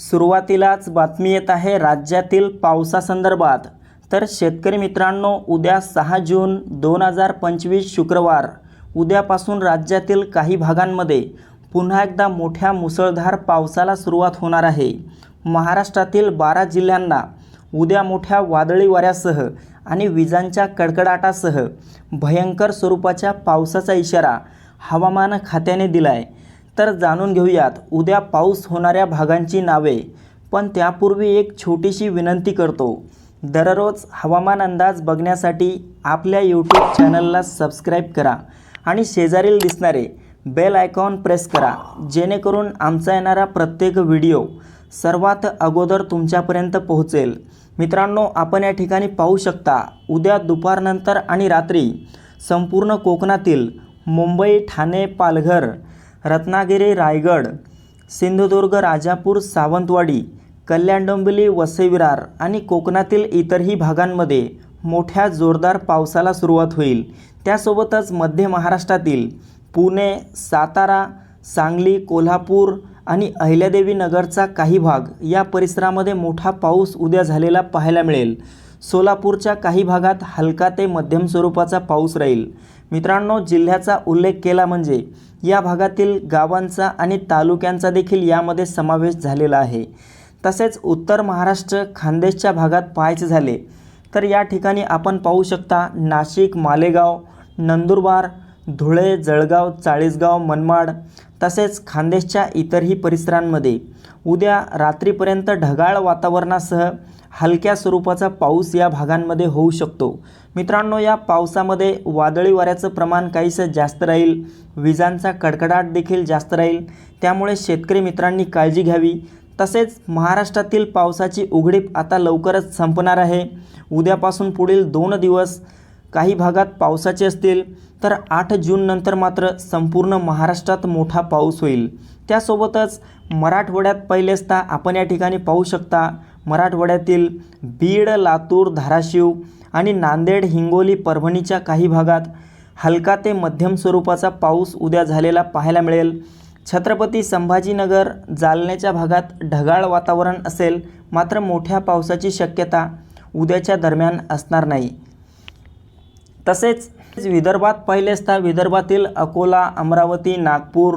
सुरुवातीलाच बातमी येत आहे राज्यातील पावसासंदर्भात. तर शेतकरी मित्रांनो उद्या सहा जून दोन हजार पंचवीस शुक्रवार उद्यापासून राज्यातील काही भागांमध्ये पुन्हा एकदा मोठ्या मुसळधार पावसाला सुरुवात होणार आहे. महाराष्ट्रातील बारा जिल्ह्यांना उद्या मोठ्या वादळी वाऱ्यासह आणि विजांच्या कडकडाटासह भयंकर स्वरूपाच्या पावसाचा इशारा हवामान खात्याने दिला आहे तर जाणून घेऊयात उद्या पाऊस होणाऱ्या भागांची नावे पण त्यापूर्वी एक छोटीशी विनंती करतो. दररोज हवामान अंदाज बघण्यासाठी आपल्या यूट्यूब चॅनलला सबस्क्राईब करा आणि शेजारील दिसणारे बेल आयकॉन प्रेस करा जेणेकरून आमचा येणारा प्रत्येक व्हिडिओ सर्वात अगोदर तुमच्यापर्यंत पोहोचेल. मित्रांनो आपण या ठिकाणी पाहू शकता उद्या दुपारनंतर आणि रात्री संपूर्ण कोकणातील मुंबई ठाणे पालघर रत्नागिरी रायगड सिंधुदुर्ग राजापूर सावंतवाडी कल्याण डोंबिवली वसईविरार आणि कोकणातील इतरही भागांमध्ये मोठ्या जोरदार पावसाला सुरुवात होईल. त्यासोबतच मध्य महाराष्ट्रातील पुणे सातारा सांगली कोल्हापूर आणि अहिल्यादेवी नगरचा काही भाग या परिसरामध्ये मोठा पाऊस उद्या झालेला पाहायला मिळेल. सोलापूरच्या काही भागात हलका ते मध्यम स्वरूपाचा पाऊस राहील. मित्रांनो जिल्ह्याचा उल्लेख केला म्हणजे या भागातील गावांचा आणि तालुक्यांचा देखील यामध्ये समावेश झालेला आहे. तसेच उत्तर महाराष्ट्र खानदेशच्या भागात पाहायचे झाले तर या ठिकाणी आपण पाहू शकता नाशिक मालेगाव नंदुरबार धुळे जळगाव चाळीसगाव मनमाड तसेच खानदेशच्या इतरही परिसरांमध्ये उद्या रात्रीपर्यंत ढगाळ वातावरणासह हलक्या स्वरूपाचा पाऊस या भागांमध्ये होऊ शकतो. मित्रांनो या पावसामध्ये वादळी वाऱ्याचं प्रमाण काहीसं जास्त राहील विजांचा कडकडाट देखील जास्त राहील त्यामुळे शेतकरी मित्रांनी काळजी घ्यावी. तसेच महाराष्ट्रातील पावसाची उघडीप आता लवकरच संपणार आहे. उद्यापासून पुढील दोन दिवस काही भागात पावसाचे असतील तर आठ जूननंतर मात्र संपूर्ण महाराष्ट्रात मोठा पाऊस होईल. त्यासोबतच मराठवाड्यात पहिलेचदा आपण या ठिकाणी पाहू शकता मराठवाड्यातील बीड लातूर धाराशिव आणि नांदेड हिंगोली परभणीच्या काही भागात हलका ते मध्यम स्वरूपाचा पाऊस उद्या झालेला पाहायला मिळेल. छत्रपती संभाजीनगर जालन्याच्या भागात ढगाळ वातावरण असेल मात्र मोठ्या पावसाची शक्यता उद्याच्या दरम्यान असणार नाही. तसेच विदर्भात पहिलेचदा विदर्भातील अकोला अमरावती नागपूर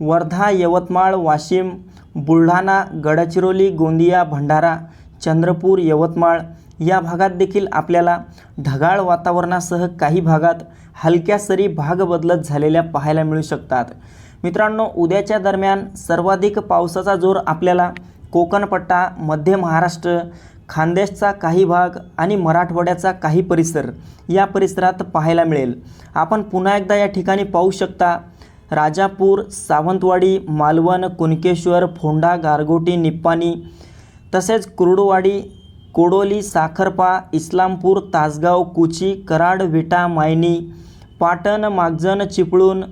वर्धा यवतमाळ वाशिम बुलढाणा गडचिरोली गोंदिया भंडारा चंद्रपूर यवतमाळ या भागात देखील आपल्याला ढगाळ वातावरणासह काही भागात हलक्या सरी भाग बदलत झालेल्या पाहायला मिळू शकतात. मित्रांनो उद्याच्या दरम्यान सर्वाधिक पावसाचा जोर आपल्याला कोकणपट्टा मध्य महाराष्ट्र खानदेशचा काही भाग आणि मराठवाड्याचा काही परिसर या परिसरात पाहायला मिळेल. आपण पुन्हा एकदा या ठिकाणी पाहू शकता राजापूर सावंतवाडी मालवण कुणकेश्वर फोंडा गारगोटी निप्पाणी तसेच कुर्डवाडी कोडोली साखरपा इस्लामपूर तासगाव कुची कराड विटा मायनी पाटण मागजन चिपळूण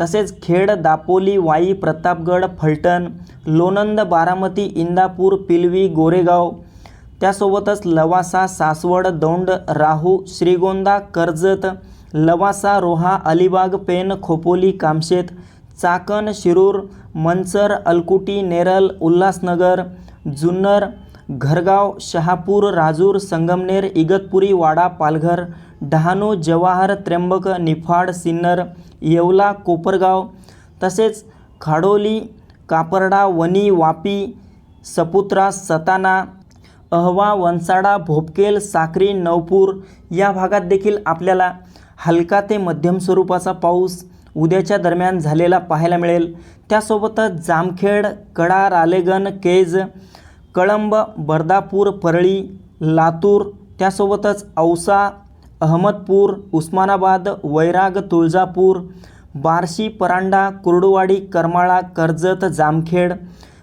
तसेच खेड दापोली वाई प्रतापगड फलटण लोणंद बारामती इंदापूर पिलवी गोरेगाव त्यासोबतच लवासा सासवड दौंड राहू श्रीगोंदा कर्जत लवासा रोहा अलिबाग पेन खोपोली कामशेत चाकण शिरूर मंचर अलकुटी नेरल उल्हासनगर जुन्नर घरगाव शहापूर राजूर संगमनेर इगतपुरी वाडा पालघर डहाणू जवाहर त्र्यंबक निफाड सिन्नर येवला कोपरगाव तसेच खाडोली कापरडा वणी वापी सपुत्रा सताना अहवा वनसाडा भोपकेल साक्री नवपूर या भागात देखील आपल्याला हलका ते मध्यम स्वरूपाचा पाऊस उद्याच्या दरम्यान झालेला पाहायला मिळेल. त्यासोबतच जामखेड कडा रालेगण केज कळंब बर्दापूर परळी लातूर त्यासोबतच औसा अहमदपूर उस्मानाबाद वैराग तुळजापूर बार्शी परांडा कुर्डुवाडी करमाळा कर्जत जामखेड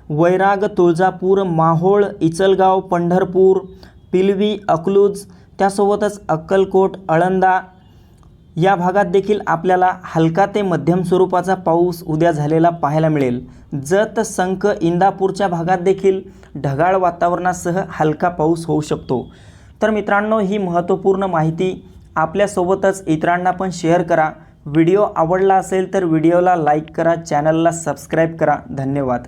वैराग तुळजापूर माहोळ इचलगाव पंढरपूर पिलवी अकलूज त्यासोबतच अक्कलकोट अळंदा या भागात देखील आपल्याला हलका ते मध्यम स्वरूपाचा पाऊस उद्या झालेला पाहायला मिळेल. जत संख इंदापूरच्या भागात देखील ढगाळ वातावरणासह हलका पाऊस होऊ शकतो. तर मित्रांनो ही महत्त्वपूर्ण माहिती आपल्यासोबतच इतरांना पण शेअर करा. व्हिडिओ आवडला असेल तर व्हिडिओला लाईक करा चॅनलला सबस्क्राईब करा. धन्यवाद.